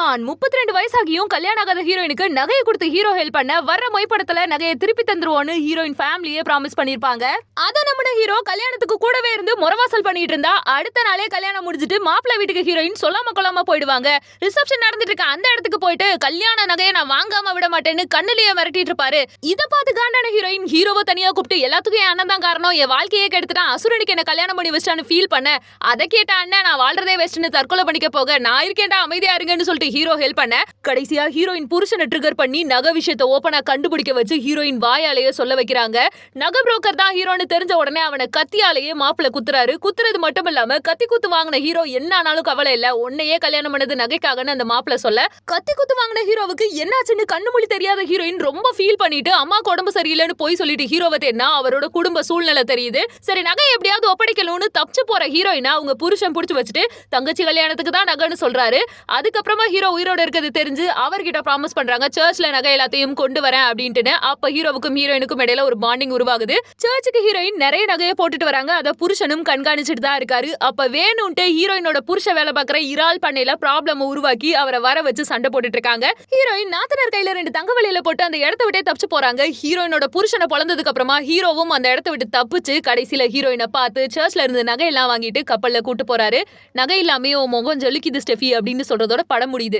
சல்மான் முப்பத்தி ரெண்டு வயசாகியும் கல்யாணம் ஆகாத ஹீரோயினுக்கு நகையை கொடுத்து ஹீரோ ஹெல்ப் பண்ண வர்ற மொய் படத்துல நகையை திருப்பி தந்துருவோன்னு ஹீரோயின் ஃபேமிலியே ப்ராமிஸ் பண்ணிருப்பாங்க. அத நம்ம ஹீரோ கல்யாணத்துக்கு கூடவே இருந்து முறவாசல் பண்ணிட்டு இருந்தா அடுத்த நாளே கல்யாணம் முடிஞ்சிட்டு மாப்பிள்ள வீட்டுக்கு ஹீரோயின் சொல்லாம கொள்ளாம போயிடுவாங்க. ரிசப்ஷன் நடந்துட்டு இருக்க அந்த இடத்துக்கு போயிட்டு கல்யாண நகையை நான் வாங்காம விட மாட்டேன்னு கண்ணுலயே மிரட்டிட்டு இருப்பாரு. இத பார்த்து காண்டான ஹீரோயின் ஹீரோவை தனியா கூப்பிட்டு எல்லாத்துக்கும் என் அண்ணன் தான் காரணம் என் வாழ்க்கையே கெடுத்துட்டான் அசுரனுக்கு என்ன கல்யாணம் பண்ணி வச்சிட்டான்னு ஃபீல் பண்ண. அதை கேட்ட அண்ணன் நான் வாழ்றதே வெஸ்ட்னு தற்கொலை பண்ணிக்க போக நான் இருக்கேன்டா அமைதியா இருங்கன்னு சொல்லிட்டு ஹீரோ ஹெல்ப் பண்ண கடைசியா ஹீரோயின் புருஷனை ட்ரிகர் பண்ணி நகை விஷயத்தை ஓப்பனா கண்டுபிடிக்க வச்சு ஹீரோயின் வாயாலேயே சொல்ல வைக்கிறாங்க. நகை புரோக்கர் தான் ஹீரோன்னு தெரிஞ்ச உடனே அவனை கத்தியாலேயே மாப்பிள்ள குத்துறாரு. குத்துறது மட்டும் இல்லாம கத்தி குத்து வாங்கின ஹீரோ என்ன ஆனாலும் கவலை இல்ல. உன்னையே கல்யாணம் பண்ணது நகைக்காகன்னு அந்த மாப்பிள்ள சொல்ல கத்தி குத்து வாங்கின ஹீரோவுக்கு என்னாச்சுன்னு கண்ணு மொழி தெரியாத ஹீரோயின் ரொம்ப ஃபீல் பண்ணிட்டு அம்மாக்கு உடம்பு சரியில்லைன்னு போய் சொல்லிட்டு ஹீரோவை தேடினா அவரோட குடும்ப சூழ்நிலை தெரியுது. சரி நகை எப்படியாவது ஒப்படைக்கணும்னு தப்பிச்சு போற ஹீரோயினா அவங்க புருஷன் புடிச்சு வச்சுட்டு தங்கச்சி கல்யாணத்துக்கு தான் நகைன்னு சொல்றாரு. அதுக்கப்புறமா ஹீரோ உயிரோட இருக்கிறது தெரிஞ்சு அவர்கிட்ட ப்ராமிஸ் பண்றாங்க. சர்ச்ல நகை எல்லாத்தையும் கொண்டு வரேன் அப்படின்ட்டு அப்ப ஹீரோவுக்கும் ஹீரோயினுக்கும் இடையில ஒரு பாண்டிங் உருவாகுது. சர்ச்சுக்கு ஹீரோயின் நிறைய நகையை போட்டுட்டு வராங்க. அதை புருஷனும் கண்காணிச்சுட்டு தான் இருக்காரு. அப்ப வேணும்ட்டு ஹீரோயினோட புருஷ வேலை பார்க்குற இறால் பண்ணையில ப்ராப்ளம் உருவாக்கி அவரை வர வச்சு சண்டை போட்டுட்டு இருக்காங்க. ஹீரோயின் நாத்தனார் கையில ரெண்டு தங்க வலையில போட்டு அந்த இடத்த விட்டே தப்பிச்சு போறாங்க. ஹீரோயினோட புருஷனை பொழந்ததுக்கு அப்புறமா ஹீரோவும் அந்த இடத்த விட்டு தப்பிச்சு கடைசியில ஹீரோயினை பார்த்து சர்ச்ல இருந்து நகையெல்லாம் வாங்கிட்டு கப்பல்ல கூட்டு போறாரு. நகை இல்லாமே உன் முகம் ஜொலிக்குது ஸ்டெஃபி அப்படின்னு சொல்றதோட படம் முடியுது